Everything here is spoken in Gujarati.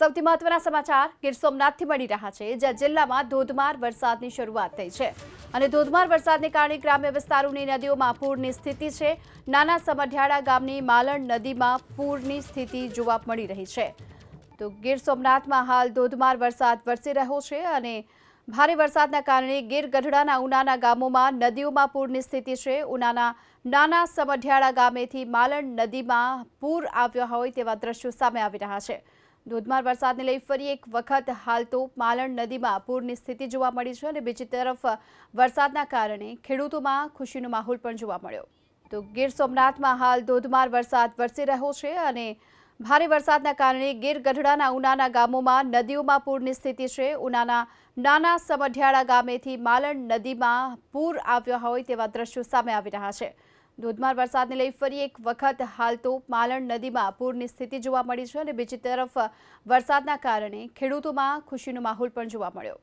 સૌથી મહત્વના સમાચાર ગીર સોમનાથથી મળી રહ્યા છે, જ્યાં જિલ્લામાં ધોધમાર વરસાદની શરૂઆત થઈ છે. અને ધોધમાર વરસાદને કારણે ગ્રામ્ય વિસ્તારોની નદીઓમાં પૂરની સ્થિતિ છે. નાના સમઢિયાળા ગામની માલણ નદીમાં પૂરની સ્થિતિ જોવા મળી રહી છે. તો ગીર સોમનાથમાં હાલ ધોધમાર વરસાદ વરસી રહ્યો છે અને ભારે વરસાદના કારણે ગીર ગઢડાના ઉનાના ગામોમાં નદીઓમાં પૂરની સ્થિતિ છે. ઉનાના નાના સમઢિયાળા ગામેથી માલણ નદીમાં પૂર આવ્યા હોય તેવા દ્રશ્યો સામે આવી રહ્યા છે. ધોધમાર વરસાદને લઈ ફરી એક વખત હાલ તો માલણ નદીમાં પૂરની સ્થિતિ જોવા મળી છે અને બીજી તરફ વરસાદના કારણે ખેડૂતોમાં ખુશીનો માહોલ પણ જોવા મળ્યો. તો ગીર સોમનાથમાં હાલ ધોધમાર વરસાદ વરસી રહ્યો છે અને ભારે વરસાદના કારણે ગીર ગઢડાના ઉનાના ગામોમાં નદીઓમાં પૂરની સ્થિતિ છે. ઉનાના નાના સમઢિયાળા ગામેથી માલણ નદીમાં પૂર આવ્યા હોય તેવા દ્રશ્યો સામે આવી રહ્યા છે. ધોધમાર વરસાદને લઈ ફરી એક વખત હાલ તો માલણ નદીમાં પૂરની સ્થિતિ જોવા મળી છે અને બીજી તરફ વરસાદના કારણે ખેડૂતોમાં ખુશીનો માહોલ પણ જોવા મળ્યો.